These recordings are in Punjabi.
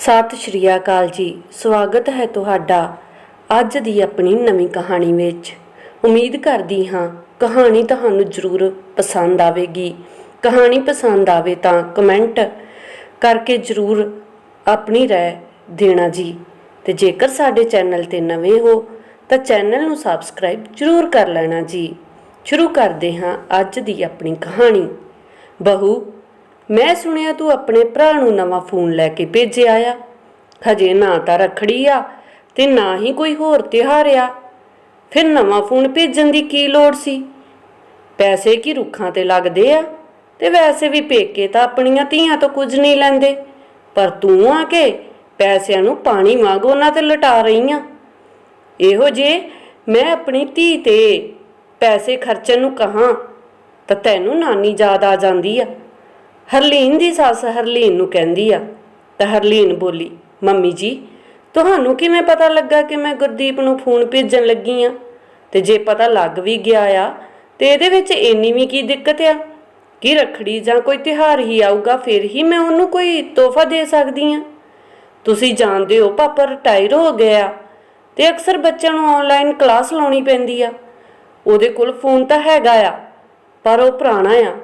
ਸਤਿ ਸ਼੍ਰੀ ਅਕਾਲ ਜੀ। ਸਵਾਗਤ ਹੈ ਤੁਹਾਡਾ ਅੱਜ ਦੀ ਆਪਣੀ ਨਵੀਂ ਕਹਾਣੀ ਵਿੱਚ। ਉਮੀਦ ਕਰਦੀ ਹਾਂ ਕਹਾਣੀ ਤੁਹਾਨੂੰ ਜ਼ਰੂਰ ਪਸੰਦ ਆਵੇਗੀ। ਕਹਾਣੀ ਪਸੰਦ ਆਵੇ ਤਾਂ ਕਮੈਂਟ ਕਰਕੇ ਜ਼ਰੂਰ ਆਪਣੀ ਰਾਏ ਦੇਣਾ ਜੀ। ਤੇ ਜੇਕਰ ਸਾਡੇ ਚੈਨਲ ਤੇ ਨਵੇਂ ਹੋ ਤਾਂ ਚੈਨਲ ਨੂੰ ਸਬਸਕ੍ਰਾਈਬ ਜ਼ਰੂਰ ਕਰ ਲੈਣਾ ਜੀ। ਸ਼ੁਰੂ ਕਰਦੇ ਹਾਂ ਅੱਜ ਦੀ ਆਪਣੀ ਕਹਾਣੀ। ਬਹੂ ਮੈਂ ਸੁਣਿਆ ਤੂੰ ਆਪਣੇ ਭਰਾ ਨੂੰ ਨਵਾਂ ਫੋਨ ਲੈ ਕੇ ਭੇਜਿਆ ਆ। ਹਜੇ ਨਾ ਤਾਂ ਰਖੜੀ ਆ ਤੇ ਨਾ ਹੀ ਕੋਈ ਹੋਰ ਤਿਉਹਾਰ ਆ। ਫਿਰ ਨਵਾਂ ਫੋਨ ਭੇਜਣ ਦੀ ਕੀ ਲੋੜ ਸੀ? ਪੈਸੇ ਕੀ ਰੁੱਖਾਂ ਤੇ ਲੱਗਦੇ ਆ? ਤੇ ਵੈਸੇ ਵੀ ਪੇਕੇ ਤਾਂ ਆਪਣੀਆਂ ਧੀਆਂ ਤੋਂ ਕੁਝ ਨਹੀਂ ਲੈਂਦੇ। ਪਰ ਤੂੰ ਆ ਕੇ ਪੈਸਿਆਂ ਨੂੰ ਪਾਣੀ ਵਾਂਗ ਉਹਨਾਂ ਤੇ ਲਟਾ ਰਹੀ ਆ। ਇਹੋ ਜੇ ਮੈਂ ਆਪਣੀ ਧੀ ਤੇ ਪੈਸੇ ਖਰਚਣ ਨੂੰ ਕਹਾਂ ਤਾਂ ਤੈਨੂੰ ਨਾਨੀ ਯਾਦ ਆ ਜਾਂਦੀ ਆ। ਹਰਲੀਨ ਦੀ ਸੱਸ ਹਰਲੀਨ ਨੂੰ ਕਹਿੰਦੀ ਆ। ਤਾਂ ਹਰਲੀਨ ਬੋਲੀ, ਮੰਮੀ ਜੀ, ਤੁਹਾਨੂੰ ਕਿਵੇਂ ਪਤਾ ਲੱਗਾ ਕਿ ਮੈਂ ਗੁਰਦੀਪ ਨੂੰ ਫੋਨ ਭੇਜਣ ਲੱਗੀ ਆ? ਤੇ ਜੇ ਪਤਾ ਲੱਗ ਵੀ ਗਿਆ ਆ, ਤੇ ਇਹਦੇ ਵਿੱਚ ਇੰਨੀ ਵੀ ਕੀ ਦਿੱਕਤ ਆ? ਕਿ ਰਖੜੀ ਜਾਂ ਕੋਈ ਤਿਹਾਰ ਹੀ ਆਊਗਾ, ਫਿਰ ਹੀ ਮੈਂ ਉਹਨੂੰ ਕੋਈ ਤੋਹਫਾ ਦੇ ਸਕਦੀ ਆ? ਤੁਸੀਂ ਜਾਣਦੇ ਹੋ ਪਾਪਾ ਰਿਟਾਇਰ ਹੋ ਗਿਆ ਤੇ ਅਕਸਰ ਬੱਚਿਆਂ ਨੂੰ ਆਨਲਾਈਨ ਕਲਾਸ ਲਾਉਣੀ ਪੈਂਦੀ ਆ। ਉਹਦੇ ਕੋਲ ਫੋਨ ਤਾਂ ਹੈਗਾ ਆ, ਪਰ ਉਹ ਪੁਰਾਣਾ ਆ।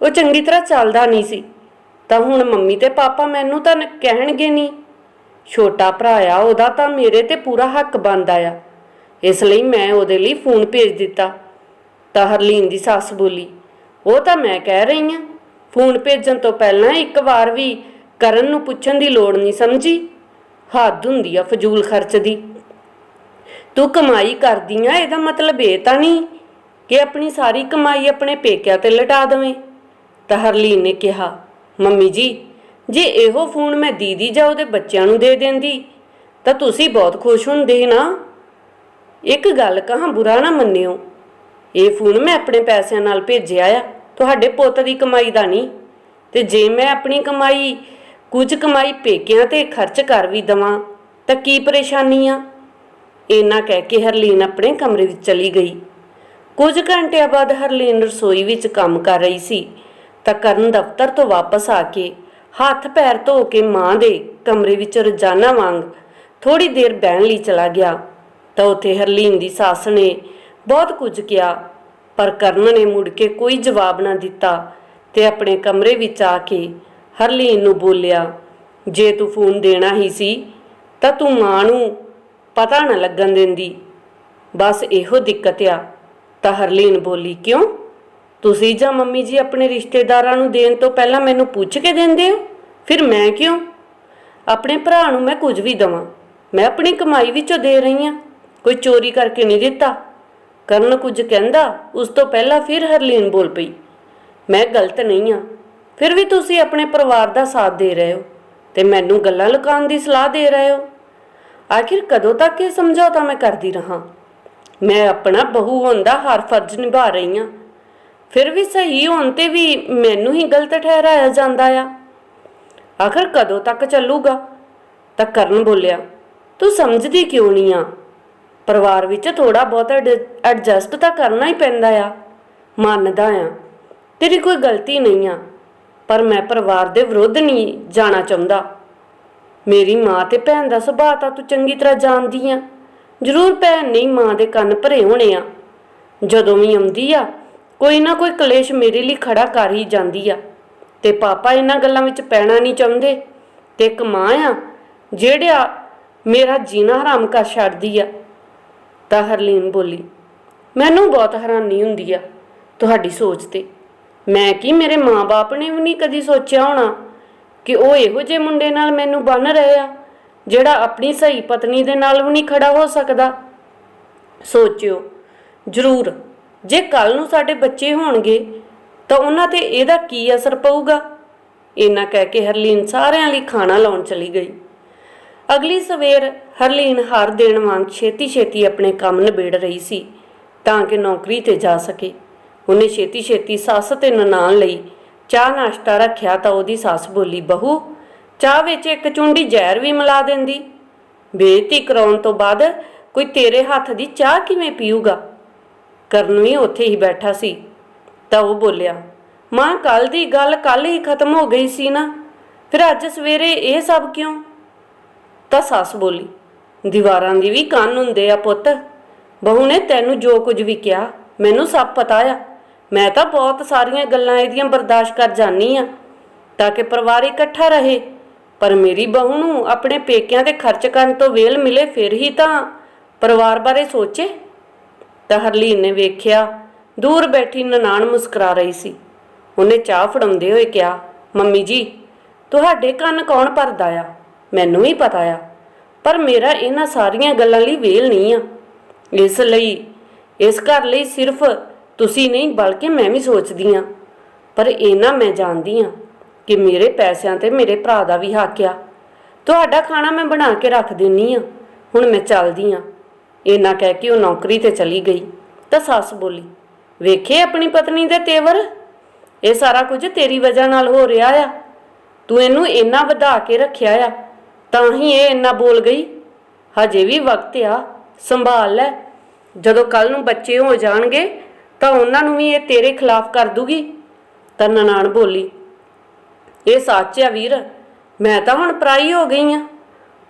ਉਹ ਚੰਗੀ ਤਰ੍ਹਾਂ ਚੱਲਦਾ ਨਹੀਂ ਸੀ। ਤਾਂ ਹੁਣ ਮੰਮੀ ਤੇ ਪਾਪਾ ਮੈਨੂੰ ਤਾਂ ਕਹਿਣਗੇ ਨਹੀਂ। ਛੋਟਾ ਭਰਾ ਆ, ਉਹਦਾ ਤਾਂ ਮੇਰੇ ਤੇ ਪੂਰਾ ਹੱਕ ਬਣਦਾ ਆ। ਇਸ ਲਈ ਮੈਂ ਉਹਦੇ ਲਈ ਫੋਨ ਭੇਜ ਦਿੱਤਾ। ਤਾਂ ਹਰਲੀਨ ਦੀ ਸੱਸ ਬੋਲੀ, ਉਹ ਤਾਂ ਮੈਂ ਕਹਿ ਰਹੀ ਆ, ਫੋਨ ਭੇਜਣ ਤੋਂ ਪਹਿਲਾਂ ਇੱਕ ਵਾਰ ਵੀ ਕਰਨ ਨੂੰ ਪੁੱਛਣ ਦੀ ਲੋੜ ਨਹੀਂ, ਸਮਝੀ? ਹੱਦ ਹੁੰਦੀ ਆ ਫਜ਼ੂਲ ਖਰਚ ਦੀ। ਤੂੰ ਕਮਾਈ ਕਰਦੀ ਆ, ਇਹਦਾ ਮਤਲਬ ਇਹ ਤਾਂ ਨਹੀਂ ਕਿ ਆਪਣੀ ਸਾਰੀ ਕਮਾਈ ਆਪਣੇ ਪੇਕਿਆਂ ਤੇ ਲਟਾ ਦਵੇਂ। ਤਾਂ ਹਰਲੀਨ ਨੇ ਕਿਹਾ, ਮੰਮੀ ਜੀ, ਜੇ ਇਹੋ ਫੋਨ ਮੈਂ ਦੀਦੀ ਜਾਂ ਉਹਦੇ ਬੱਚਿਆਂ ਨੂੰ ਦੇ ਦਿੰਦੀ, ਤਾਂ ਤੁਸੀਂ ਬਹੁਤ ਖੁਸ਼ ਹੁੰਦੇ ਨਾ। ਇੱਕ ਗੱਲ ਕਹਾਂ ਬੁਰਾ ਨਾ ਮੰਨਿਓ, ਇਹ ਫੋਨ ਮੈਂ ਆਪਣੇ ਪੈਸਿਆਂ ਨਾਲ ਭੇਜਿਆ ਆ, ਤੁਹਾਡੇ ਪੁੱਤ ਦੀ ਕਮਾਈ ਦਾ ਨਹੀਂ। ਤੇ ਜੇ ਮੈਂ ਆਪਣੀ ਕਮਾਈ, ਕੁਝ ਕਮਾਈ ਪੇਕਿਆਂ ਤੇ ਖਰਚ ਕਰ ਵੀ ਦਵਾਂ, ਤਾਂ ਕੀ ਪਰੇਸ਼ਾਨੀ ਆ? ਇੰਨਾ ਕਹਿ ਕੇ ਹਰਲੀਨ ਆਪਣੇ ਕਮਰੇ ਵਿੱਚ ਚਲੀ ਗਈ। ਕੁਝ ਘੰਟਿਆਂ ਬਾਅਦ ਹਰਲੀਨ ਰਸੋਈ ਵਿੱਚ ਕੰਮ ਕਰ ਰਹੀ ਸੀ। ਤਾਂ ਕਰਨ ਦਫ਼ਤਰ ਤੋਂ ਵਾਪਸ ਆ ਕੇ ਹੱਥ ਪੈਰ ਧੋ ਕੇ ਮਾਂ ਦੇ ਕਮਰੇ ਵਿੱਚ ਰੋਜ਼ਾਨਾ ਵਾਂਗ ਥੋੜੀ ਦੇਰ ਬਹਿਣ ਲਈ ਚਲਾ ਗਿਆ। ਤਾਂ ਉੱਥੇ ਹਰਲੀਨ ਦੀ ਸੱਸ ਨੇ ਬਹੁਤ ਕੁਝ ਕਿਹਾ, ਪਰ ਕਰਨ ਨੇ ਮੁੜ ਕੇ ਕੋਈ ਜਵਾਬ ਨਾ ਦਿੱਤਾ ਤੇ ਆਪਣੇ ਕਮਰੇ ਵਿੱਚ ਆ ਕੇ ਹਰਲੀਨ ਨੂੰ ਬੋਲਿਆ, ਜੇ ਤੂੰ ਫੋਨ ਦੇਣਾ ਹੀ ਸੀ, ਤਾਂ ਤੂੰ ਮਾਂ ਨੂੰ ਪਤਾ ਨਾ ਲੱਗਣ ਦਿੰਦੀ। ਬਸ ਇਹੋ ਦਿੱਕਤ ਆ। ਤਾਂ ਹਰਲੀਨ ਬੋਲੀ, ਕਿਉਂ? ਤੁਸੀਂ ਜਾਂ ਮੰਮੀ ਜੀ ਆਪਣੇ ਰਿਸ਼ਤੇਦਾਰਾਂ ਨੂੰ ਦੇਣ ਤੋਂ ਪਹਿਲਾਂ ਮੈਨੂੰ ਪੁੱਛ ਕੇ ਦਿੰਦੇ ਹੋ? ਫਿਰ ਮੈਂ ਕਿਉਂ? ਆਪਣੇ ਭਰਾ ਨੂੰ ਮੈਂ ਕੁਝ ਵੀ ਦਵਾਂ। ਮੈਂ ਆਪਣੀ ਕਮਾਈ ਵਿੱਚੋਂ ਦੇ ਰਹੀ ਹਾਂ। ਕੋਈ ਚੋਰੀ ਕਰਕੇ ਨਹੀਂ ਦਿੱਤਾ। ਕਰਨ ਕੁਝ ਕਹਿੰਦਾ, ਉਸ ਤੋਂ ਪਹਿਲਾਂ ਫਿਰ ਹਰਲੀਨ ਬੋਲ ਪਈ, ਮੈਂ ਗਲਤ ਨਹੀਂ ਆ ਫਿਰ ਵੀ ਤੁਸੀਂ ਆਪਣੇ ਪਰਿਵਾਰ ਦਾ ਸਾਥ ਦੇ ਰਹੇ ਹੋ ਤੇ ਮੈਨੂੰ ਗੱਲਾਂ ਲੁਕਾਉਣ ਦੀ ਸਲਾਹ ਦੇ ਰਹੇ ਹੋ। ਆਖਿਰ ਕਦੋਂ ਤੱਕ ਇਹ ਸਮਝੌਤਾ ਮੈਂ ਕਰਦੀ ਰਹਾ? ਮੈਂ ਆਪਣਾ ਬਹੂ ਹੋਣ ਦਾ ਹਰ ਫਰਜ਼ ਨਿਭਾ ਰਹੀ ਹਾਂ। ਫਿਰ ਵੀ ਸਹੀ ਹੋਣ ਤੇ ਵੀ ਮੈਨੂੰ ਹੀ ਗਲਤ ਠਹਿਰਾਇਆ ਜਾਂਦਾ ਆ। ਆਖਰ ਕਦੋਂ ਤੱਕ ਚੱਲੂਗਾ? ਤਾਂ ਕਰਨ ਬੋਲਿਆ, ਤੂੰ ਸਮਝਦੀ ਕਿਉਂ ਨਹੀਂ ਆ? ਪਰਿਵਾਰ ਵਿੱਚ ਥੋੜਾ ਬਹੁਤ ਐਡਜਸਟ ਤਾਂ ਕਰਨਾ ਹੀ ਪੈਂਦਾ ਆ। ਮੰਨਦਾ ਆ, ਤੇਰੀ ਕੋਈ ਗਲਤੀ ਨਹੀਂ ਆ, ਪਰ ਮੈਂ ਪਰਿਵਾਰ ਦੇ ਵਿਰੁੱਧ ਨਹੀਂ ਜਾਣਾ ਚਾਹੁੰਦਾ। ਮੇਰੀ ਮਾਂ ਤੇ ਭੈਣ ਦਾ ਸੁਭਾਅ ਤਾਂ ਤੂੰ ਚੰਗੀ ਤਰ੍ਹਾਂ ਜਾਣਦੀ ਆ। ਜ਼ਰੂਰ ਭੈਣ ਨਹੀਂ ਮਾਂ ਦੇ ਕੰਨ ਭਰੇ ਹੋਣੇ ਆ। ਜਦੋਂ ਵੀ ਆਉਂਦੀ ਆ ਕੋਈ ਨਾ ਕੋਈ ਕਲੇਸ਼ ਮੇਰੇ ਲਈ ਖੜਾ ਕਰ ਹੀ ਜਾਂਦੀ ਆ। ਤੇ ਪਾਪਾ ਇਹਨਾਂ ਗੱਲਾਂ ਵਿੱਚ ਪੈਣਾ ਨਹੀਂ ਚਾਹੁੰਦੇ। ਤੇ ਇੱਕ ਮਾਂ ਆ, ਜਿਹੜਾ ਮੇਰਾ ਜੀਣਾ ਹਰਾਮ ਕਰ ਛੱਡਦੀ ਆ। ਤਾਂ ਹਰਲੀਨ ਬੋਲੀ, ਮੈਨੂੰ ਬਹੁਤ ਹੈਰਾਨੀ ਹੁੰਦੀ ਆ ਤੁਹਾਡੀ ਸੋਚ ਤੇ। ਮੈਂ ਕੀ ਮੇਰੇ ਮਾਪੇ ਨੇ ਵੀ ਨਹੀਂ ਕਦੀ ਸੋਚਿਆ ਹੋਣਾ ਕਿ ਉਹ ਇਹੋ ਜਿਹੇ ਮੁੰਡੇ ਨਾਲ ਮੈਨੂੰ ਬੰਨ ਰਹੇ ਆ, ਜਿਹੜਾ ਆਪਣੀ ਸਹੀ ਪਤਨੀ ਦੇ ਨਾਲ ਵੀ ਨਹੀਂ ਖੜਾ ਹੋ ਸਕਦਾ? ਸੋਚਿਓ, ਜ਼ਰੂਰ। ਜੇ ਕੱਲ ਨੂੰ ਸਾਡੇ ਬੱਚੇ ਹੋਣਗੇ, ਤਾਂ ਉਹਨਾਂ ਤੇ ਇਹਦਾ ਕੀ ਅਸਰ ਪਊਗਾ? ਇੰਨਾ ਕਹਿ ਕੇ ਹਰਲੀਨ ਸਾਰਿਆਂ ਲਈ ਖਾਣਾ ਲਾਉਣ ਚਲੀ ਗਈ। ਅਗਲੀ ਸਵੇਰ ਹਰਲੀਨ ਹਰ ਦਿਨ ਵਾਂਗ ਛੇਤੀ-ਛੇਤੀ ਆਪਣੇ ਕੰਮ ਨਿਬੇੜ ਰਹੀ ਸੀ, ਤਾਂ ਕਿ ਨੌਕਰੀ ਤੇ ਜਾ ਸਕੇ। ਉਹਨੇ ਛੇਤੀ-ਛੇਤੀ ਸੱਸ ਤੇ ਨਨਾਣ ਲਈ ਚਾਹ ਨਾਸ਼ਤਾ ਰੱਖਿਆ ਤਾਂ ਉਹਦੀ ਸੱਸ ਬੋਲੀ, ਬਹੂ, ਚਾਹ ਵਿੱਚ ਇੱਕ ਚੁੰਡੀ ਜ਼ਹਿਰ ਵੀ ਮਿਲਾ ਦਿੰਦੀ। ਬੇਇੱਜ਼ਤੀ ਕਰਾਉਣ ਤੋਂ ਬਾਅਦ ਕੋਈ ਤੇਰੇ ਹੱਥ ਦੀ ਚਾਹ ਕਿਵੇਂ ਪੀਊਗਾ? ਕਰਨ ਵੀ ਉੱਥੇ ਹੀ ਬੈਠਾ ਸੀ। ਤਾਂ ਉਹ ਬੋਲਿਆ, ਮਾਂ ਕੱਲ ਦੀ ਗੱਲ ਕੱਲ ਹੀ ਖਤਮ ਹੋ ਗਈ ਸੀ ਨਾ। ਫਿਰ ਅੱਜ ਸਵੇਰੇ ਇਹ ਸਭ ਕਿਉਂ? ਤਾਂ ਸੱਸ ਬੋਲੀ, ਦੀਵਾਰਾਂ ਦੀ ਵੀ ਕੰਨ ਹੁੰਦੇ ਆ ਪੁੱਤ। ਬਹੂ ਨੇ ਤੈਨੂੰ ਜੋ ਕੁਝ ਵੀ ਕਿਹਾ, ਮੈਨੂੰ ਸਭ ਪਤਾ ਆ। ਮੈਂ ਤਾਂ ਬਹੁਤ ਸਾਰੀਆਂ ਗੱਲਾਂ ਇਹਦੀਆਂ ਬਰਦਾਸ਼ਤ ਕਰ ਜਾਨੀ ਆ, ਤਾਂ ਕਿ ਪਰਿਵਾਰ ਇਕੱਠਾ ਰਹੇ। ਪਰ ਮੇਰੀ ਬਹੂ ਨੂੰ ਆਪਣੇ ਪੇਕਿਆਂ ਤੇ ਖਰਚ ਕਰਨ ਤੋਂ ਵੇਲ ਮਿਲੇ, ਫਿਰ ਹੀ ਤਾਂ ਪਰਿਵਾਰ ਬਾਰੇ ਸੋਚੇ। ਤਾਂ ਹਰਲੀਨ ਨੇ ਵੇਖਿਆ ਦੂਰ ਬੈਠੀ ਨਨਾਣ ਮੁਸਕਰਾ ਰਹੀ ਸੀ। ਉਹਨੇ ਚਾਹ ਫੜਾਉਂਦੇ ਹੋਏ ਕਿਹਾ, ਮੰਮੀ ਜੀ, ਤੁਹਾਡੇ ਕੰਨ ਕੌਣ ਭਰਦਾ ਆ? ਮੈਨੂੰ ਵੀ ਪਤਾ ਆ। ਪਰ ਮੇਰਾ ਇਹਨਾਂ ਸਾਰੀਆਂ ਗੱਲਾਂ ਲਈ ਵੇਲ ਨਹੀਂ ਆ। ਇਸ ਲਈ, ਇਸ ਘਰ ਲਈ ਸਿਰਫ ਤੁਸੀਂ ਨਹੀਂ, ਬਲਕਿ ਮੈਂ ਵੀ ਸੋਚਦੀ ਆ। ਪਰ ਇਹਨਾਂ ਮੈਂ ਜਾਣਦੀ ਆ ਕਿ ਮੇਰੇ ਪੈਸਿਆਂ ਤੇ ਮੇਰੇ ਭਰਾ ਦਾ ਵੀ ਹੱਕ ਆ। ਤੁਹਾਡਾ ਖਾਣਾ ਮੈਂ ਬਣਾ ਕੇ ਰੱਖ ਦਿੰਨੀ ਆ। ਹੁਣ ਮੈਂ ਚੱਲਦੀ ਆ। ਇਹਨਾਂ ਕਹਿ ਕੇ ਉਹ ਨੌਕਰੀ ਤੇ ਚਲੀ ਗਈ। ਤਾਂ ਸੱਸ ਬੋਲੀ, ਵੇਖੇ ਆਪਣੀ ਪਤਨੀ ਦੇ ਤੇਵਰ? ਇਹ ਸਾਰਾ ਕੁਝ ਤੇਰੀ ਵਜ੍ਹਾ ਨਾਲ ਹੋ ਰਿਹਾ ਆ। ਤੂੰ ਇਹਨੂੰ ਇੰਨਾ ਵਧਾ ਕੇ ਰੱਖਿਆ ਆ, ਤਾਂ ਹੀ ਇਹ ਇੰਨਾ ਬੋਲ ਗਈ। ਹਜੇ ਵੀ ਵਕਤ ਆ, ਸੰਭਾਲ ਲੈ। ਜਦੋਂ ਕੱਲ ਨੂੰ ਬੱਚੇ ਹੋ ਜਾਣਗੇ, ਤਾਂ ਉਹਨਾਂ ਨੂੰ ਵੀ ਇਹ ਤੇਰੇ ਖਿਲਾਫ ਕਰ ਦੂਗੀ। ਤਾਂ ਨਨਾਣ ਬੋਲੀ, ਇਹ ਸੱਚ ਆ ਵੀਰ, ਮੈਂ ਤਾਂ ਹੁਣ ਪਰਾਈ ਹੋ ਗਈ ਆ।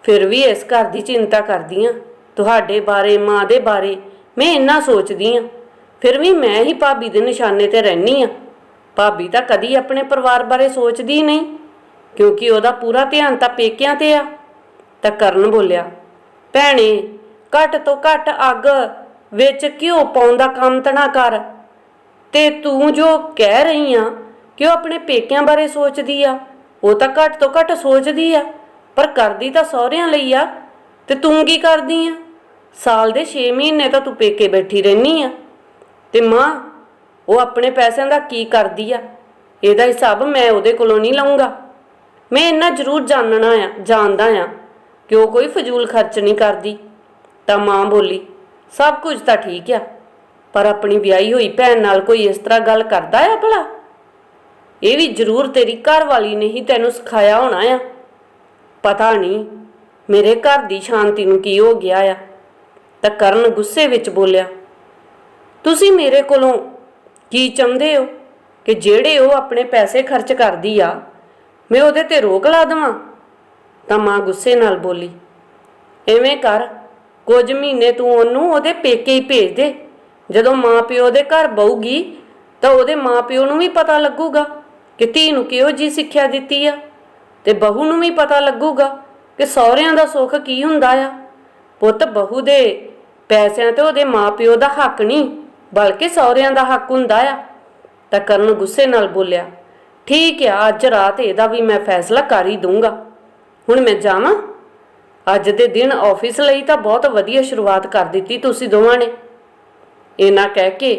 ਫਿਰ ਵੀ ਇਸ ਘਰ ਦੀ ਚਿੰਤਾ ਕਰਦੀ ਆ। ਤੁਹਾਡੇ ਬਾਰੇ, ਮਾਂ ਦੇ ਬਾਰੇ ਮੈਂ ਇੰਨਾ ਸੋਚਦੀ ਆ। ਫਿਰ ਵੀ ਮੈਂ ਹੀ ਭਾਬੀ ਦੇ ਨਿਸ਼ਾਨੇ ਤੇ ਰਹਿਨੀ ਆ। ਭਾਬੀ ਤਾਂ ਕਦੀ ਆਪਣੇ ਪਰਿਵਾਰ ਬਾਰੇ ਸੋਚਦੀ ਨਹੀਂ, ਕਿਉਂਕਿ ਉਹਦਾ ਪੂਰਾ ਧਿਆਨ ਤਾਂ ਪੇਕਿਆਂ ਤੇ ਆ। ਤਾਂ ਕਰਨ ਬੋਲਿਆ, ਭੈਣੇ, ਘੱਟ ਤੋਂ ਘੱਟ ਅੱਗ ਵਿੱਚ ਘਿਓ ਪਾਉਣ ਦਾ ਕੰਮ ਤਣਾ ਕਰ। ਤੇ ਤੂੰ ਜੋ ਕਹਿ ਰਹੀ ਆ ਕਿ ਉਹ ਆਪਣੇ ਪੇਕਿਆਂ ਬਾਰੇ ਸੋਚਦੀ ਆ, ਉਹ ਤਾਂ ਘੱਟ ਤੋਂ ਘੱਟ ਸੋਚਦੀ ਆ, ਪਰ ਕਰਦੀ ਤਾਂ ਸਹੁਰਿਆਂ ਲਈ ਆ। ਤੇ ਤੂੰ ਕੀ ਕਰਦੀ ਆ? ਸਾਲ ਦੇ 6 ਮਹੀਨੇ ਤਾਂ ਤੂੰ ਪੇਕੇ ਬੈਠੀ ਰਹਿਨੀ ਆ। ਤੇ ਮਾਂ, ਉਹ ਆਪਣੇ ਪੈਸਿਆਂ ਦਾ ਕੀ ਕਰਦੀ ਆ? ਇਹਦਾ ਹਿਸਾਬ ਮੈਂ ਉਹਦੇ ਕੋਲੋਂ ਨਹੀਂ ਲਵਾਂਗਾ ਮੈਂ ਇੰਨਾ ਜ਼ਰੂਰ ਜਾਣਨਾ ਆ, ਜਾਣਦਾ ਆ ਕਿ ਉਹ ਕੋਈ ਫਜ਼ੂਲ ਖਰਚ ਨਹੀਂ ਕਰਦੀ। ਤਾਂ ਮਾਂ ਬੋਲੀ, ਸਭ ਕੁਝ ਤਾਂ ਠੀਕ ਆ, ਪਰ ਆਪਣੀ ਵਿਆਹੀ ਹੋਈ ਭੈਣ ਨਾਲ ਕੋਈ ਇਸ ਤਰ੍ਹਾਂ ਗੱਲ ਕਰਦਾ ਆ ਭਲਾ? ਇਹ ਵੀ ਜ਼ਰੂਰ ਤੇਰੀ ਘਰ ਵਾਲੀ ਨੇ ਹੀ ਤੈਨੂੰ ਸਿਖਾਇਆ ਹੋਣਾ ਆ। ਪਤਾ ਨਹੀਂ ਮੇਰੇ ਘਰ ਦੀ ਸ਼ਾਂਤੀ ਨੂੰ ਕੀ ਹੋ ਗਿਆ ਆ। ਤਾਂ ਕਰਨ ਗੁੱਸੇ ਵਿੱਚ ਬੋਲਿਆ, ਤੁਸੀਂ ਮੇਰੇ ਕੋਲੋਂ ਕੀ ਚਾਹੁੰਦੇ ਹੋ ਕਿ ਜਿਹੜੇ ਉਹ ਆਪਣੇ ਪੈਸੇ ਖਰਚ ਕਰਦੀ ਆ, ਮੈਂ ਉਹਦੇ ਤੇ ਰੋਕ ਲਾ ਦੇਵਾਂ? ਤਾਂ ਮਾਂ ਗੁੱਸੇ ਨਾਲ ਬੋਲੀ, ਐਵੇਂ ਕਰ, ਕੁਝ ਮਹੀਨੇ ਤੂੰ ਉਹਨੂੰ ਉਹਦੇ ਪੇਕੇ ਹੀ ਭੇਜ ਦੇ। ਜਦੋਂ ਮਾਂ ਪਿਓ ਦੇ ਘਰ ਬਹੂਗੀ, ਤਾਂ ਉਹਦੇ ਮਾਂ ਪਿਓ ਨੂੰ ਵੀ ਪਤਾ ਲੱਗੂਗਾ ਕਿ ਧੀ ਨੂੰ ਕਿਹੋ ਜੀ ਸਿੱਖਿਆ ਦਿੱਤੀ ਆ ਤੇ ਬਹੂ ਨੂੰ ਵੀ ਪਤਾ ਲੱਗੂਗਾ ਕਿ ਸਹੁਰਿਆਂ ਦਾ ਸੁੱਖ ਕੀ ਹੁੰਦਾ ਆ। ਪੁੱਤ ਬਹੂ ਦੇ ਪੈਸਿਆਂ ਤੇ ਉਹਦੇ ਮਾਂ ਪਿਓ ਦਾ ਹੱਕ ਨਹੀਂ, ਬਲਕਿ ਸਹੁਰਿਆਂ ਦਾ ਹੱਕ ਹੁੰਦਾ ਆ। ਤਾਂ ਕਰਨ ਗੁੱਸੇ ਨਾਲ ਬੋਲਿਆ, ਠੀਕ ਆ, ਅੱਜ ਰਾਤ ਇਹਦਾ ਵੀ ਮੈਂ ਫੈਸਲਾ ਕਰ ਹੀ ਦੂੰਗਾ ਹੁਣ ਮੈਂ ਜਾਵਾਂ? ਅੱਜ ਦੇ ਦਿਨ ਆਫਿਸ ਲਈ ਤਾਂ ਬਹੁਤ ਵਧੀਆ ਸ਼ੁਰੂਆਤ ਕਰ ਦਿੱਤੀ ਤੁਸੀਂ ਦੋਵਾਂ ਨੇ। ਇਹਨਾਂ ਕਹਿ ਕੇ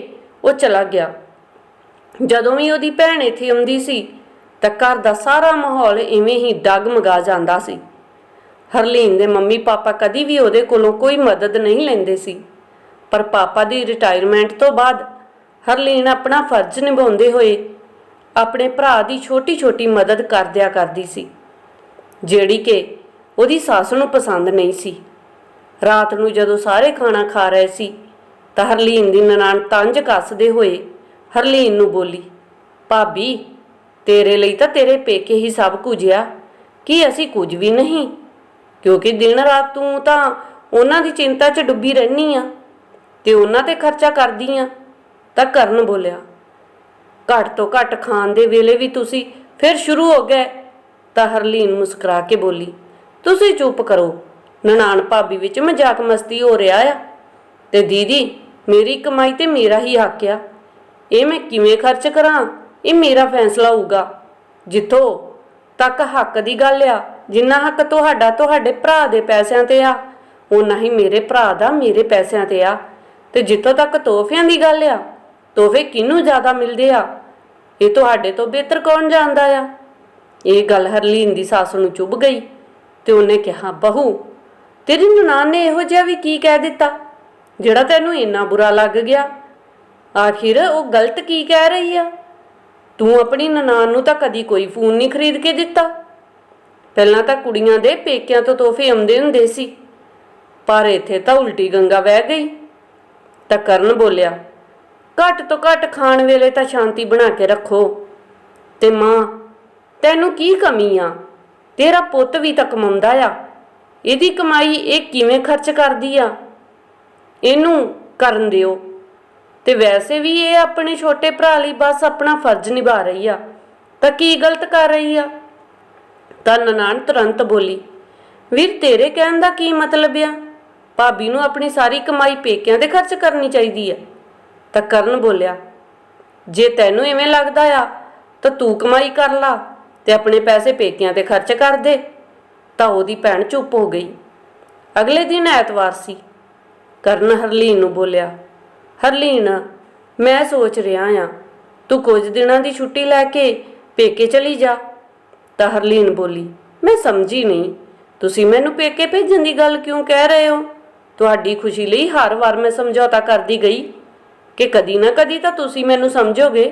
ਉਹ ਚਲਾ ਗਿਆ। ਜਦੋਂ ਵੀ ਉਹਦੀ ਭੈਣ ਇੱਥੇ ਆਉਂਦੀ ਸੀ, ਤਾਂ ਘਰ ਦਾ ਸਾਰਾ ਮਾਹੌਲ ਇਵੇਂ ਹੀ ਡਗਮਗਾ ਜਾਂਦਾ ਸੀ। ਹਰਲੀਨ ਦੇ ਮੰਮੀ ਪਾਪਾ ਕਦੀ ਵੀ ਉਹਦੇ ਕੋਲੋਂ ਕੋਈ ਮਦਦ ਨਹੀਂ ਲੈਂਦੇ ਸੀ। ਪਰ ਪਾਪਾ ਦੀ ਰਿਟਾਇਰਮੈਂਟ ਤੋਂ ਬਾਅਦ ਹਰਲੀਨ ਆਪਣਾ ਫਰਜ਼ ਨਿਭਾਉਂਦੇ ਹੋਏ ਆਪਣੇ ਭਰਾ ਦੀ ਛੋਟੀ-ਛੋਟੀ ਮਦਦ ਕਰਦਿਆ ਕਰਦੀ ਸੀ, ਜਿਹੜੀ ਕਿ ਉਹਦੀ ਸੱਸ ਨੂੰ ਪਸੰਦ ਨਹੀਂ ਸੀ। ਰਾਤ ਨੂੰ ਜਦੋਂ ਸਾਰੇ ਖਾਣਾ ਖਾ ਰਹੇ ਸੀ, ਤਾਂ ਹਰਲੀਨ ਦੀ ਨਨਾਣ ਤੰਜ ਕੱਸਦੇ ਹੋਏ ਹਰਲੀਨ ਨੂੰ ਬੋਲੀ, ਭਾਬੀ, ਤੇਰੇ ਲਈ ਤਾਂ ਤੇਰੇ ਪੇਕੇ ਹੀ ਸਭ ਕੁਝ ਆ, ਕੀ ਅਸੀਂ ਕੁਝ ਵੀ ਨਹੀਂ? ਕਿਉਂਕਿ ਦਿਨ ਰਾਤ ਤੂੰ ਤਾਂ ਉਹਨਾਂ ਦੀ ਚਿੰਤਾ 'ਚ ਡੁੱਬੀ ਰਹਿਨੀ ਆ ਤੇ ਉਹਨਾਂ ਤੇ ਖਰਚਾ ਕਰਦੀ ਆ। ਤਾਂ ਕਰਨ ਬੋਲਿਆ, ਘੱਟ ਤੋਂ ਘੱਟ ਖਾਣ ਦੇ ਵੇਲੇ ਵੀ ਤੁਸੀਂ ਫਿਰ ਸ਼ੁਰੂ ਹੋ ਗਏ। ਤਾਂ ਹਰਲੀਨ ਮੁਸਕਰਾ ਕੇ ਬੋਲੀ, ਤੁਸੀਂ ਚੁੱਪ ਕਰੋ, ਨਨਾਣ ਭਾਬੀ ਵਿੱਚ ਮਜ਼ਾਕ ਮਸਤੀ ਹੋ ਰਿਹਾ ਆ। ਤੇ ਦੀਦੀ, ਮੇਰੀ ਕਮਾਈ ਤੇ ਮੇਰਾ ਹੀ ਹੱਕ ਆ। ਇਹ ਮੈਂ ਕਿਵੇਂ ਖਰਚ ਕਰਾਂ? ਇਹ ਮੇਰਾ ਫੈਸਲਾ ਹੋਊਗਾ। ਜਿੱਥੋਂ ਤੱਕ ਹੱਕ ਦੀ ਗੱਲ ਆ ਜਿੰਨਾ ਹੱਕ ਤੁਹਾਡਾ, ਤੁਹਾਡੇ ਭਰਾ ਦੇ ਪੈਸਿਆਂ ਤੇ ਆ। ਓਨਾ ਹੀ ਮੇਰੇ ਭਰਾ ਦਾ, ਮੇਰੇ ਪੈਸਿਆਂ ਤੇ ਆ। ਤੇ ਜਿੱਥੋਂ ਤੱਕ ਤੋਹਫਿਆਂ ਦੀ ਗੱਲ ਆ, ਤੋਹਫੇ ਕਿਹਨੂੰ ਜ਼ਿਆਦਾ ਮਿਲਦੇ ਆ? ਇਹ ਤੁਹਾਡੇ ਤੋਂ ਬਿਹਤਰ ਕੌਣ ਜਾਣਦਾ ਆ? ਇਹ ਗੱਲ ਹਰਲੀਨ ਦੀ ਸੱਸ ਨੂੰ ਚੁੱਭ ਗਈ ਤੇ ਉਹਨੇ ਕਿਹਾ, ਬਹੂ, ਤੇਰੀ ਨਨਾਣ ਨੇ ਇਹੋ ਜਿਹਾ ਵੀ ਕੀ ਕਹਿ ਦਿੱਤਾ? ਜਿਹੜਾ ਤੈਨੂੰ ਇੰਨਾ ਬੁਰਾ ਲੱਗ ਗਿਆ? ਆਖਿਰ ਉਹ ਗਲਤ ਕੀ ਕਹਿ ਰਹੀ ਆ? ਤੂੰ ਆਪਣੀ ਨਨਾਣ ਨੂੰ ਤਾਂ ਕਦੀ ਕੋਈ ਫੋਨ ਨਹੀਂ ਖਰੀਦ ਕੇ ਦਿੱਤਾ। ਪਹਿਲਾਂ ਤਾਂ ਕੁੜੀਆਂ ਦੇ ਪੇਕਿਆਂ ਤੋਂ ਤੋਹਫੇ ਆਉਂਦੇ ਹੁੰਦੇ ਸੀ, ਪਰ ਇੱਥੇ ਤਾਂ ਉਲਟੀ ਗੰਗਾ ਵਹਿ ਗਈ। ਤਾਂ ਕਰਨ ਬੋਲਿਆ, ਘੱਟ ਤੋਂ ਘੱਟ ਖਾਣ ਵੇਲੇ ਤਾਂ ਸ਼ਾਂਤੀ ਬਣਾ ਕੇ ਰੱਖੋ। ਤੇ ਮਾਂ, ਤੈਨੂੰ ਕੀ ਕਮੀ ਆ? ਤੇਰਾ ਪੁੱਤ ਵੀ ਤਾਂ ਕਮਾਉਂਦਾ ਆ। ਇਹਦੀ ਕਮਾਈ ਇਹ ਕਿਵੇਂ ਖਰਚ ਕਰਦੀ ਆ? ਇਹਨੂੰ ਕਰਨ ਦਿਓ। ਤੇ ਵੈਸੇ ਵੀ ਇਹ ਆਪਣੇ ਛੋਟੇ ਭਰਾ ਲਈ ਬਸ ਆਪਣਾ ਫਰਜ਼ ਨਿਭਾ ਰਹੀ ਆ। ਤਾਂ ਕੀ ਗਲਤ ਕਰ ਰਹੀ ਆ? ਤਾਂ ਨਨਾਣ ਤੁਰੰਤ ਬੋਲੀ, ਵੀਰ, ਤੇਰੇ ਕਹਿਣ ਦਾ ਕੀ ਮਤਲਬ ਆ? ਭਾਬੀ ਨੂੰ ਆਪਣੀ ਸਾਰੀ ਕਮਾਈ ਪੇਕਿਆਂ ਦੇ ਖਰਚ ਕਰਨੀ ਚਾਹੀਦੀ ਆ। ਤਾਂ ਕਰਨ ਬੋਲਿਆ, ਜੇ ਤੈਨੂੰ ਐਵੇਂ ਲੱਗਦਾ ਆ, ਤਾਂ ਤੂੰ ਕਮਾਈ ਕਰ ਲਾ ਤੇ ਆਪਣੇ ਪੈਸੇ ਪੇਕਿਆਂ ਤੇ ਖਰਚ ਕਰ ਦੇ। ਤਾਂ ਉਹਦੀ ਭੈਣ ਚੁੱਪ ਹੋ ਗਈ। ਅਗਲੇ ਦਿਨ ਐਤਵਾਰ ਸੀ। ਕਰਨ ਹਰਲੀਨ ਨੂੰ ਬੋਲਿਆ, ਹਰਲੀਨ, ਮੈਂ ਸੋਚ ਰਿਹਾ ਆ, ਤੂੰ ਕੁਝ ਦਿਨਾਂ ਦੀ ਛੁੱਟੀ ਲੈ ਕੇ ਪੇਕੇ ਚਲੀ ਜਾ। ਤਾਂ ਹਰਲੀਨ ਬੋਲੀ, ਮੈਂ ਸਮਝੀ ਨਹੀਂ। ਤੁਸੀਂ ਮੈਨੂੰ ਪੇਕੇ ਭੇਜਣ ਦੀ ਗੱਲ ਕਿਉਂ ਕਹਿ ਰਹੇ ਹੋ? ਤੁਹਾਡੀ ਖੁਸ਼ੀ ਲਈ ਹਰ ਵਾਰ ਮੈਂ ਸਮਝੌਤਾ ਕਰਦੀ ਗਈ। ਕਿ ਕਦੀ ਨਾ ਕਦੀ ਤਾਂ ਤੁਸੀਂ ਮੈਨੂੰ ਸਮਝੋਗੇ।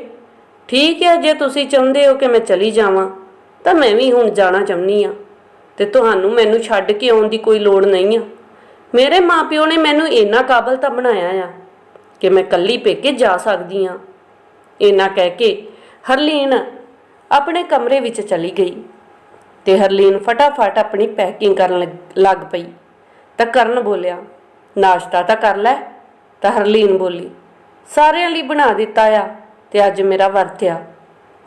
ਠੀਕ ਹੈ, ਜੇ ਤੁਸੀਂ ਚਾਹੁੰਦੇ ਹੋ ਕਿ ਮੈਂ ਚਲੀ ਜਾਵਾਂ, ਤਾਂ ਮੈਂ ਵੀ ਹੁਣ ਜਾਣਾ ਚਾਹੁੰਦੀ ਆ ਤੇ ਤੁਹਾਨੂੰ ਮੈਨੂੰ ਛੱਡ ਕੇ ਆਉਣ ਦੀ ਕੋਈ ਲੋੜ ਨਹੀਂ ਆ। ਮੇਰੇ ਮਾਪਿਓ ਨੇ ਮੈਨੂੰ ਇੰਨਾ ਕਾਬਲ ਤਾਂ ਬਣਾਇਆ ਆ ਕਿ ਮੈਂ ਕੱਲੀ ਪੇਕੇ ਜਾ ਸਕਦੀ ਆ ਇੰਨਾ ਕਹਿ ਕੇ ਹਰਲੀਨ ਆਪਣੇ ਕਮਰੇ ਵਿੱਚ ਚਲੀ ਗਈ ਤੇ ਹਰਲੀਨ ਫਟਾਫਟ ਆਪਣੀ ਪੈਕਿੰਗ ਕਰਨ ਲੱਗ- ਲੱਗ ਪਈ। ਤਾਂ ਕਰਨ ਬੋਲਿਆ, ਨਾਸ਼ਤਾ ਤਾਂ ਕਰ ਲੈ। ਤਾਂ ਹਰਲੀਨ ਬੋਲੀ, ਸਾਰਿਆਂ ਲਈ ਬਣਾ ਦਿੱਤਾ ਆ ਤੇ ਅੱਜ ਮੇਰਾ ਵਰਤ ਆ।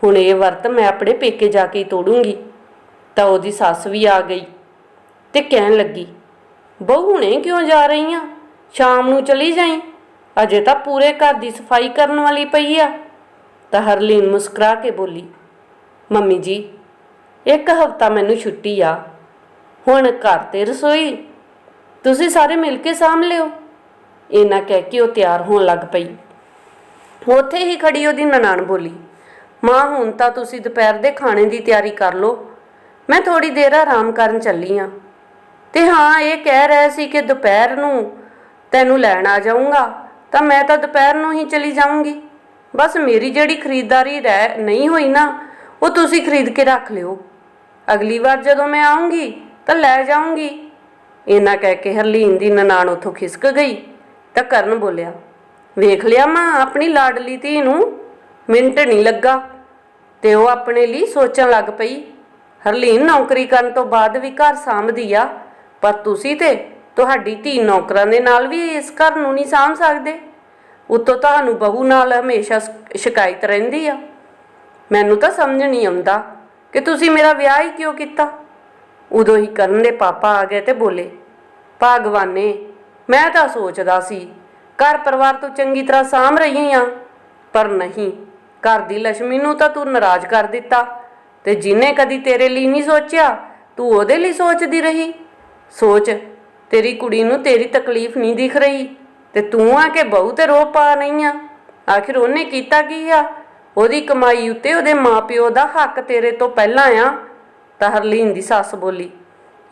ਹੁਣ ਇਹ ਵਰਤ ਮੈਂ ਆਪਣੇ ਪੇਕੇ ਜਾ ਕੇ ਹੀ ਤੋੜੂੰਗੀ। ਤਾਂ ਉਹਦੀ ਸੱਸ ਵੀ ਆ ਗਈ ਤੇ ਕਹਿਣ ਲੱਗੀ, ਬਹੂ ਹੁਣੇ ਕਿਉਂ ਜਾ ਰਹੀ ਆ? ਸ਼ਾਮ ਨੂੰ ਚਲੀ ਜਾਈ? ਅਜੇ ਤਾਂ ਪੂਰੇ ਘਰ ਦੀ ਸਫ਼ਾਈ ਕਰਨ ਵਾਲੀ ਪਈ ਆ। ਤਾਂ ਹਰਲੀਨ ਮੁਸਕਰਾ ਕੇ ਬੋਲੀ ਮੰਮੀ ਜੀ, ਇੱਕ ਹਫਤਾ ਮੈਨੂੰ ਛੁੱਟੀ ਆ। ਹੁਣ ਘਰ ਤੇ ਰਸੋਈ, ਤੁਸੀਂ ਸਾਰੇ ਮਿਲ ਕੇ ਸਾਂਭ ਲਿਓ। ਇਹਨਾਂ ਕਹਿ ਕੇ ਉਹ ਤਿਆਰ ਹੋਣ ਲੱਗ ਪਈ। ਉੱਥੇ ਹੀ ਖੜੀ ਉਹਦੀ ਨਨਾਣ ਬੋਲੀ, ਮਾਂ, ਹੁਣ ਤਾਂ ਤੁਸੀਂ ਦੁਪਹਿਰ ਦੇ ਖਾਣੇ ਦੀ ਤਿਆਰੀ ਕਰ ਲਓ। ਮੈਂ ਥੋੜੀ ਦੇਰ ਆਰਾਮ ਕਰਨ ਚੱਲੀ ਆ। ਤੇ ਹਾਂ, ਇਹ ਕਹਿ ਰਿਹਾ ਸੀ ਕਿ ਦੁਪਹਿਰ ਨੂੰ ਤੈਨੂੰ ਲੈਣ ਆ ਜਾਊਂਗਾ, ਤਾਂ ਮੈਂ ਤਾਂ ਦੁਪਹਿਰ ਨੂੰ ਹੀ ਚਲੀ ਜਾਊਂਗੀ। ਬਸ ਮੇਰੀ ਜਿਹੜੀ ਖਰੀਦਦਾਰੀ ਰਹਿ, ਨਹੀਂ ਹੋਈ ਨਾ ਉਹ ਤੁਸੀਂ ਖਰੀਦ ਕੇ ਰੱਖ ਲਿਓ। ਅਗਲੀ ਵਾਰ ਜਦੋਂ ਮੈਂ ਆਉਂਗੀ ਤਾਂ ਲੈ ਜਾਊਂਗੀ। ਇਹਨਾਂ ਕਹਿ ਕੇ ਹਰਲੀਨ ਦੀ ਨਨਾਣ ਉਥੋਂ ਖਿਸਕ ਗਈ ਤਾਂ ਕਰਨ ਬੋਲਿਆ, ਵੇਖ ਲਿਆ ਮਾਂ, ਆਪਣੀ ਲਾਡਲੀ ਧੀ ਨੂੰ ਮਿੰਟ ਨਹੀਂ ਲੱਗਾ ਤੇ ਉਹ ਆਪਣੇ ਲਈ ਸੋਚਣ ਲੱਗ ਪਈ। ਹਰਲੀਨ ਨੌਕਰੀ ਕਰਨ ਤੋਂ ਬਾਅਦ ਵੀ ਘਰ ਸਾਂਭਦੀ ਆ, ਪਰ ਤੁਸੀਂ ਤੇ ਤੁਹਾਡੀ ਧੀ ਨੌਕਰਾਂ ਦੇ ਨਾਲ ਵੀ ਇਸ ਘਰ ਨੂੰ ਨਹੀਂ ਸਾਂਭ ਸਕਦੇ। ਉਤੋਂ ਤੁਹਾਨੂੰ ਬਹੂ ਨਾਲ ਹਮੇਸ਼ਾ ਸ਼- ਸ਼ਿਕਾਇਤ ਰਹਿੰਦੀ ਆ। ਮੈਨੂੰ ਤਾਂ ਸਮਝ ਨਹੀਂ ਆਉਂਦਾ ਕਿ ਤੁਸੀਂ ਮੇਰਾ ਵਿਆਹ ਹੀ ਕਿਉਂ ਕੀਤਾ? ਉਦੋਂ ਹੀ ਕਰਨ ਦੇ ਪਾਪਾ ਆ ਗਏ ਤੇ ਬੋਲੇ, ਭਗਵਾਨੇ, ਮੈਂ ਤਾਂ ਸੋਚਦਾ ਸੀ ਘਰ ਪਰਿਵਾਰ ਤੋਂ ਚੰਗੀ ਤਰ੍ਹਾਂ ਸਾਂਭ ਰਹੀ ਹਾਂ ਪਰ ਨਹੀਂ, ਘਰ ਦੀ ਲక్ష్ਮੀ ਨੂੰ ਤਾਂ ਤੂੰ ਨਾਰਾਜ਼ ਕਰ ਦਿੱਤਾ ਤੇ ਜਿਨੇ ਕਦੀ ਤੇਰੇ ਲਈ ਨਹੀਂ ਸੋਚਿਆ, ਤੂੰ ਉਹਦੇ ਲਈ ਸੋਚਦੀ ਰਹੀ। ਸੋਚ, ਤੇਰੀ ਕੁੜੀ ਨੂੰ ਤੇਰੀ ਤਕਲੀਫ ਨਹੀਂ ਦਿਖ ਰਹੀ ਤੇ ਤੂੰ ਆ ਕੇ ਬਹੁ ਤੇ ਰੋ ਪਾ ਨਹੀਂ ਆ ਆਖਿਰ ਉਹਨੇ ਕੀਤਾ ਕੀ ਆ? ਉਹਦੀ ਕਮਾਈ ਉੱਤੇ ਉਹਦੇ ਮਾਪਿਓ ਦਾ ਹੱਕ ਤੇਰੇ ਤੋਂ ਪਹਿਲਾਂ ਆ। ਤਾਂ ਹਰਲੀਨ ਦੀ ਸੱਸ ਬੋਲੀ,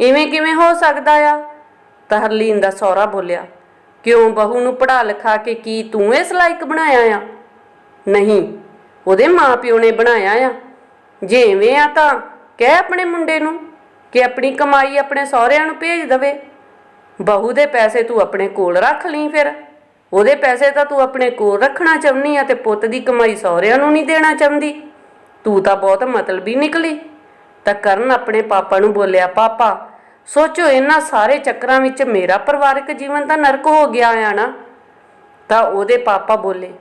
ਇਵੇਂ ਕਿਵੇਂ ਹੋ ਸਕਦਾ ਆ? ਤਾਂ ਹਰਲੀਨ ਦਾ ਸਹੁਰਾ ਬੋਲਿਆ, ਕਿਉਂ ਬਹੂ ਨੂੰ ਪੜਾ ਲਿਖਾ ਕੇ ਕੀ ਤੂੰ ਇਸ ਲਾਇਕ ਬਣਾਇਆ ਆ? ਨਹੀਂ, ਉਹਦੇ ਮਾਪਿਓ ਨੇ ਬਣਾਇਆ ਆ। ਜੇ ਇਵੇਂ ਆ ਤਾਂ ਕਹਿ ਆਪਣੇ ਮੁੰਡੇ ਨੂੰ ਕਿ ਆਪਣੀ ਕਮਾਈ ਆਪਣੇ ਸਹੁਰਿਆਂ ਨੂੰ ਭੇਜ ਦਵੇ। ਬਹੂ ਦੇ ਪੈਸੇ ਤੂੰ ਆਪਣੇ ਕੋਲ ਰੱਖ ਲਈ ਫਿਰ। ਉਹਦੇ ਪੈਸੇ ਤਾਂ ਤੂੰ ਆਪਣੇ ਕੋਲ ਰੱਖਣਾ ਚਾਹੁੰਦੀ ਆ ਤੇ ਪੁੱਤ ਦੀ ਕਮਾਈ ਸਹੁਰਿਆਂ ਨੂੰ ਨਹੀਂ ਦੇਣਾ ਚਾਹੁੰਦੀ। ਤੂੰ ਤਾਂ ਬਹੁਤ ਮਤਲਬੀ ਨਿਕਲੀ। ਤਾਂ ਕਰਨ ਆਪਣੇ ਪਾਪਾ ਨੂੰ ਬੋਲਿਆ, ਪਾਪਾ, ਸੋਚੋ ਇਹਨਾਂ ਸਾਰੇ ਚੱਕਰਾਂ ਵਿੱਚ ਮੇਰਾ ਪਰਿਵਾਰਕ ਜੀਵਨ ਤਾਂ ਨਰਕ ਹੋ ਗਿਆ ਆ ਨਾ? ਤਾਂ ਉਹਦੇ ਪਾਪਾ ਬੋਲੇ,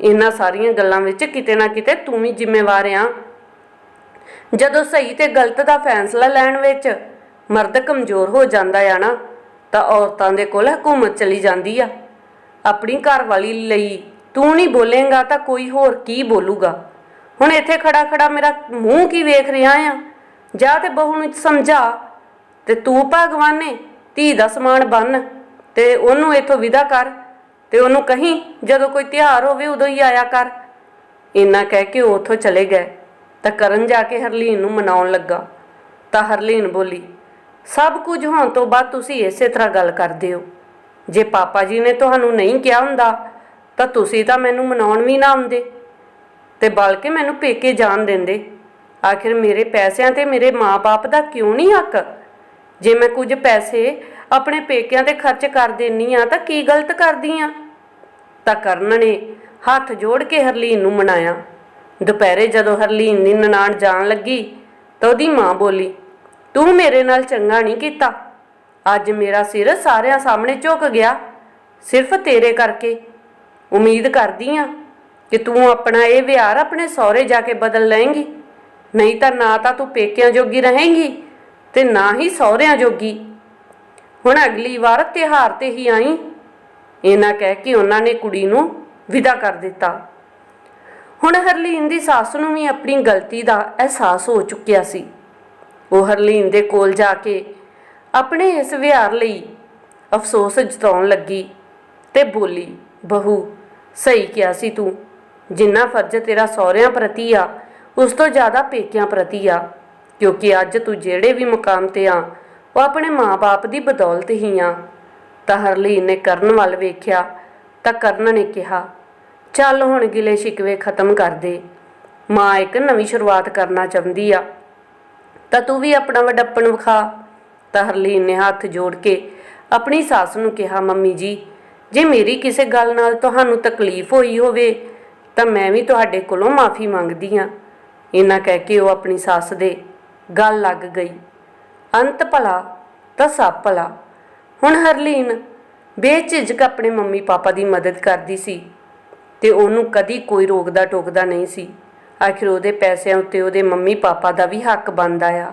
ਇਹਨਾਂ ਸਾਰੀਆਂ ਗੱਲਾਂ ਵਿੱਚ ਕਿਤੇ ਨਾ ਕਿਤੇ ਤੂੰ ਵੀ ਜ਼ਿੰਮੇਵਾਰ ਆ। ਜਦੋਂ ਸਹੀ ਤੇ ਗਲਤ ਦਾ ਫੈਸਲਾ ਲੈਣ ਵਿੱਚ ਮਰਦ ਕਮਜ਼ੋਰ ਹੋ ਜਾਂਦਾ ਆ ਨਾ, ਤਾਂ ਔਰਤਾਂ ਦੇ ਕੋਲ ਹਕੂਮਤ ਚਲੀ ਜਾਂਦੀ ਆ। ਆਪਣੀ ਘਰ ਵਾਲੀ ਲਈ ਤੂੰ ਨਹੀਂ ਬੋਲੇਗਾ ਤਾਂ ਕੋਈ ਹੋਰ ਕੀ ਬੋਲੂਗਾ? ਹੁਣ ਇੱਥੇ ਖੜਾ ਖੜਾ ਮੇਰਾ ਮੂੰਹ ਕੀ ਵੇਖ ਰਿਹਾ ਆ? ਜਾ ਤੇ ਬਹੂ ਨੂੰ ਸਮਝਾ ਤੇ ਤੂੰ ਭਗਵਾਨੇ ਧੀ ਦਾ ਸਮਾਨ ਬੰਨ ਤੇ ਉਹਨੂੰ ਇੱਥੋਂ ਵਿਦਾ ਕਰ ਤੇ ਉਹਨੂੰ ਕਹੀਂ, ਜਦੋਂ ਕੋਈ ਤਿਉਹਾਰ ਹੋਵੇ ਉਦੋਂ ਹੀ ਆਇਆ ਕਰ। ਇੰਨਾ ਕਹਿ ਕੇ ਉਹ ਉੱਥੋਂ ਚਲੇ ਗਏ। ਤਾਂ ਕਰਨ ਜਾ ਕੇ ਹਰਲੀਨ ਨੂੰ ਮਨਾਉਣ ਲੱਗਾ। ਤਾਂ ਹਰਲੀਨ ਬੋਲੀ, ਸਭ ਕੁਝ ਹੋਣ ਤੋਂ ਬਾਅਦ ਤੁਸੀਂ ਇਸੇ ਤਰ੍ਹਾਂ ਗੱਲ ਕਰਦੇ ਹੋ। ਜੇ ਪਾਪਾ ਜੀ ਨੇ ਤੁਹਾਨੂੰ ਨਹੀਂ ਕਿਹਾ ਹੁੰਦਾ, ਤਾਂ ਤੁਸੀਂ ਤਾਂ ਮੈਨੂੰ ਮਨਾਉਣ ਵੀ ਨਾ ਆਉਂਦੇ। ਤੇ ਬਲਕਿ ਮੈਨੂੰ ਪੇਕੇ ਜਾਣ ਦਿੰਦੇ। ਆਖਿਰ ਮੇਰੇ ਪੈਸਿਆਂ ਤੇ ਮੇਰੇ ਮਾਪੇ ਦਾ ਕਿਉਂ ਨਹੀਂ ਹੱਕ? ਜੇ ਮੈਂ ਕੁਝ ਪੈਸੇ ਆਪਣੇ ਪੇਕਿਆਂ ਤੇ ਖਰਚ ਕਰ ਦੇਣੀ ਆ, ਤਾਂ ਕੀ ਗਲਤ ਕਰਦੀ ਆ? ਤਾਂ ਕਰਨ ਨੇ ਹੱਥ ਜੋੜ ਕੇ ਹਰਲੀਨ ਨੂੰ ਮਨਾਇਆ। ਦੁਪਹਿਰੇ ਜਦੋਂ ਹਰਲੀਨ ਦੀ ਨਨਾਣ ਜਾਣ ਲੱਗੀ, ਤਾਂ ਉਹਦੀ ਮਾਂ ਬੋਲੀ, ਤੂੰ ਮੇਰੇ ਨਾਲ ਚੰਗਾ ਨਹੀਂ ਕੀਤਾ। ਅੱਜ ਮੇਰਾ ਸਿਰ ਸਾਰਿਆਂ ਸਾਹਮਣੇ ਝੁਕ ਗਿਆ। ਸਿਰਫ ਤੇਰੇ ਕਰਕੇ। ਉਮੀਦ ਕਰਦੀ ਆ ਕਿ ਤੂੰ ਆਪਣਾ ਇਹ ਵਿਹਾਰ ਆਪਣੇ ਸਹੁਰੇ ਜਾ ਕੇ ਬਦਲ ਲਏਂਗੀ। ਨਹੀਂ ਤਾਂ ਨਾ ਤਾਂ ਤੂੰ ਪੇਕਿਆਂ ਜੋਗੀ ਰਹੇਂਗੀ ਤੇ ਨਾ ਹੀ ਸਹੁਰਿਆਂ ਜੋਗੀ। ਹੁਣ ਅਗਲੀ ਵਾਰ ਤਿਉਹਾਰ ਤੇ ਹੀ ਆਈ। ਇਹਨਾਂ ਕਹਿ ਕੇ ਉਹਨਾਂ ਨੇ ਕੁੜੀ ਨੂੰ ਵਿਦਾ ਕਰ ਦਿੱਤਾ। ਹੁਣ ਹਰਲੀਨ ਦੀ ਸੱਸ ਨੂੰ ਵੀ ਆਪਣੀ ਗਲਤੀ ਦਾ ਅਹਿਸਾਸ ਹੋ ਚੁੱਕਿਆ ਸੀ। ਉਹ ਹਰਲੀਨ ਦੇ ਕੋਲ ਜਾ ਕੇ ਆਪਣੇ ਇਸ ਵਿਹਾਰ ਲਈ ਅਫਸੋਸ ਜਤਾਉਣ ਲੱਗੀ ਤੇ ਬੋਲੀ, ਬਹੂ, ਸਹੀ ਕਿਹਾ ਸੀ ਤੂੰ। ਜਿੰਨਾ ਫਰਜ਼ ਤੇਰਾ ਸਹੁਰਿਆਂ ਪ੍ਰਤੀ ਆ, ਉਸ ਤੋਂ ਜ਼ਿਆਦਾ ਪੇਕਿਆਂ ਪ੍ਰਤੀ ਆ। ਕਿਉਂਕਿ ਅੱਜ ਤੂੰ ਜਿਹੜੇ ਵੀ ਮੁਕਾਮ ਤੇ ਆ, ਉਹ ਆਪਣੇ ਮਾਪੇ ਦੀ ਬਦੌਲਤ ਹੀ ਆ। ਤਾਂ ਹਰਲੀਨ ਨੇ ਕਰਨ ਵੱਲ ਵੇਖਿਆ, ਤਾਂ ਕਰਨ ਨੇ ਕਿਹਾ, ਚੱਲ ਹੁਣ ਗਿਲੇ ਸ਼ਿਕਵੇ ਖਤਮ ਕਰ ਦੇ। ਮਾਂ ਇੱਕ ਨਵੀਂ ਸ਼ੁਰੂਆਤ ਕਰਨਾ ਚਾਹੁੰਦੀ ਆ। ਤਾਂ ਤੂੰ ਵੀ ਆਪਣਾ ਵਡੱਪਣ ਵਿਖਾ। ਤਾਂ ਹਰਲੀਨ ਨੇ ਹੱਥ ਜੋੜ ਕੇ ਆਪਣੀ ਸੱਸ ਨੂੰ ਕਿਹਾ, ਮੰਮੀ ਜੀ, ਜੇ ਮੇਰੀ ਕਿਸੇ ਗੱਲ ਨਾਲ ਤੁਹਾਨੂੰ ਤਕਲੀਫ ਹੋਈ ਹੋਵੇ, ਤਾਂ ਮੈਂ ਵੀ ਤੁਹਾਡੇ ਕੋਲੋਂ ਮਾਫੀ ਮੰਗਦੀ ਆ ਇਹਨਾਂ ਕਹਿ ਕੇ ਉਹ ਆਪਣੀ ਸੱਸ ਦੇ ਗੱਲ ਲੱਗ ਗਈ। ਅੰਤ ਭਲਾ ਤਾਂ ਸਭ ਭਲਾ। ਹੁਣ ਹਰਲੀਨ ਬੇਝਿਜਕ ਆਪਣੇ ਮੰਮੀ ਪਾਪਾ ਦੀ ਮਦਦ ਕਰਦੀ ਸੀ ਤੇ ਉਹਨੂੰ ਕਦੀ ਕੋਈ ਰੋਕਦਾ ਟੋਕਦਾ ਨਹੀਂ ਸੀ। ਆਖਿਰ ਉਹਦੇ ਪੈਸਿਆਂ ਉੱਤੇ ਉਹਦੇ ਮੰਮੀ ਪਾਪਾ ਦਾ ਵੀ ਹੱਕ ਬਣਦਾ ਆ।